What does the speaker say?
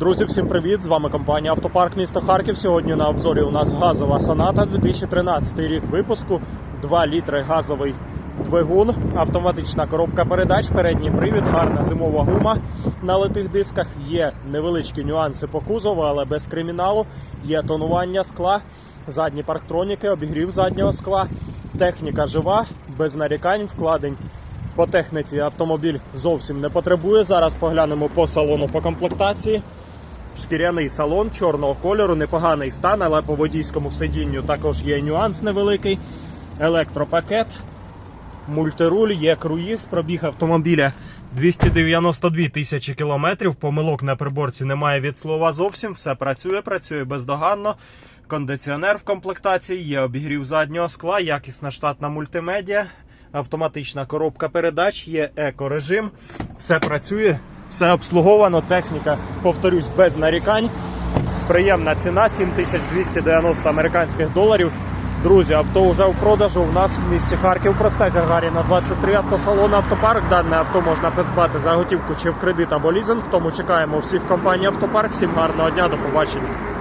Друзі, всім привіт! З вами компанія Автопарк місто Харків. Сьогодні на обзорі у нас газова соната 2013 рік випуску. 2 літри газовий двигун, автоматична коробка передач, передній привід, гарна зимова гума на литих дисках. Є невеличкі нюанси по кузову, але без криміналу. Є тонування скла, задні парктроніки, обігрів заднього скла. Техніка жива, без нарікань, вкладень по техніці автомобіль зовсім не потребує. Зараз поглянемо по салону по комплектації. Шкіряний салон чорного кольору, непоганий стан, але по водійському сидінню також є нюанс невеликий. Електропакет, мультируль, є круїз, пробіг автомобіля 292 тисячі кілометрів. Помилок на приборці немає від слова зовсім. Все працює, працює бездоганно. Кондиціонер в комплектації, є обігрів заднього скла, якісна штатна мультимедіа, автоматична коробка передач, є екорежим. Все працює, все обслуговано. Техніка, повторюсь, без нарікань. Приємна ціна 7290 американських доларів. Друзі, авто вже в продажу. У нас в місті Харків проспект Гагаріна 23 автосалон автопарк. Дане авто можна придбати за готівку чи в кредит або лізинг. Тому чекаємо всіх компаній Автопарк. Всім гарного дня, до побачення.